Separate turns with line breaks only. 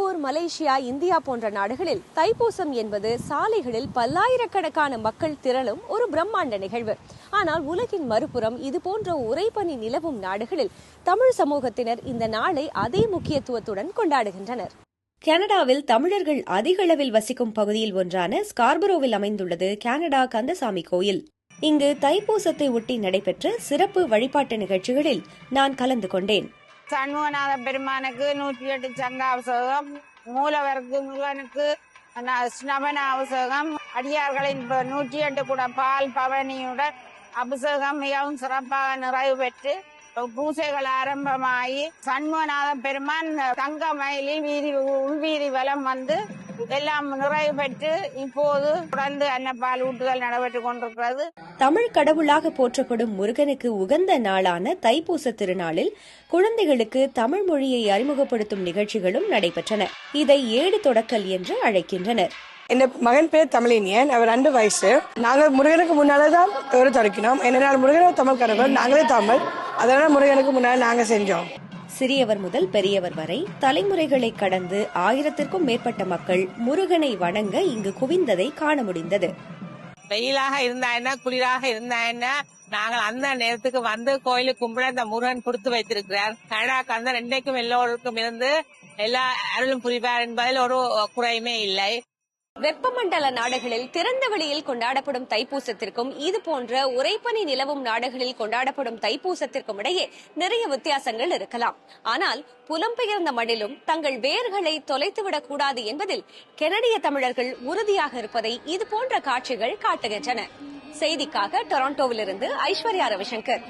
Singapore Malaysia India போன்ற நாடுகளில் தைப்பூசம் என்பது சாலைகளில் பல்லாயிரக்கணக்கான மக்கள் திரளும் ஒரு பிரம்மாண்ட நிகழ்வு. ஆனால் உலகின் மறுபுறம் இது போன்ற உறைபனி நிலவும் நாடுகளில் தமிழ் சமூகத்தினர் இந்த நாளை அதே முக்கியத்துவத்துடன் கொண்டாடுகின்றனர். கனடாவில் தமிழர்கள் அதிக அளவில் வசிக்கும் பகுதியில் ஒன்றான ஸ்கார்பரோவில் அமைந்துள்ளது கனடா கந்தசாமி கோயில். இங்கு தைப்பூசத்தை ஒட்டி நடைபெற்ற சிறப்பு வழிபாட்டு நிகழ்ச்சிகளில் நான் கலந்து கொண்டேன்.
சண்முகநாத பெருமானுக்கு நூற்றி எட்டு சங்க அபிஷேகம் மூலவருக்கு முருகனுக்கு ஸ்னபன அபிஷேகம் அடியார்களின் நூற்றி எட்டு கூட பால் பவனியுடன் அபிஷேகம் மிகவும் சிறப்பாக நிறைவு பெற்று பூசைகள் ஆரம்பமாகி சண்முகநாத பெருமான் தங்க மயிலில் வீதி உள்வீதி வலம் வந்து எல்லாம் நிறைவு பெற்று இப்போது தொடர்ந்து அன்னப்பால் ஊட்டுதல் நடைபெற்றுக் கொண்டிருக்கிறது.
தமிழ் கடவுளாக போற்றப்படும் முருகனுக்கு உகந்த நாளான தைப்பூச திருநாளில் குழந்தைகளுக்கு தமிழ் மொழியை அறிமுகப்படுத்தும் நிகழ்ச்சிகளும் நடைபெற்றன. இதை ஏடு தொடக்கல் என்று அழைக்கின்றனர்.
என் மகன் பேர் தமிழினியன். அவர் ரெண்டு வயசு. நாங்கள் முருகனுக்கு முன்னால தான் தொடக்கினோம். ஏனென்றால் முருகன் தமிழ் கடவுள் நாங்களே தமிழ். அதனால முருகனுக்கு முன்னால் நாங்கள் செஞ்சோம்.
சிறியவர் முதல் பெரியவர் வரை தலைமுறைகளை கடந்து ஆயிரத்திற்கும் மேற்பட்ட மக்கள் முருகனை வணங்க இங்கு குவிந்ததை காண முடிந்தது.
வெயிலாக இருந்தா என்ன குளிராக இருந்தா என்ன? நாங்கள் அந்த நேரத்துக்கு வந்து கோயிலுக்கு கும்பிட இந்த முருகன் கொடுத்து வைத்திருக்கிறார். கனடா கந்த ரெண்டைக்கும் எல்லோருக்கும் இருந்து எல்லா அருளும் புரிவார் என்பதில் ஒரு குறையுமே இல்லை.
வெப்பமண்டல நாடுகளில் திறந்த வெளியில் கொண்டாடப்படும் தைப்பூசத்திற்கும் இது போன்ற உரைப்பனி நிலவும் நாடுகளில் கொண்டாடப்படும் தைப்பூசத்திற்கும் இடையே நிறைய வித்தியாசங்கள் இருக்கலாம். ஆனால் புலம்பெயர்ந்த மண்ணிலும் தங்கள் வேர்களை தொலைத்துவிடக் கூடாது என்பதில் கெனடிய தமிழர்கள் உறுதியாக இருப்பதை இது போன்ற காட்சிகள் காட்டுகின்றன. செய்திக்காக டொரண்டோவிலிருந்து ஐஸ்வர்யா ரவிசங்கர்.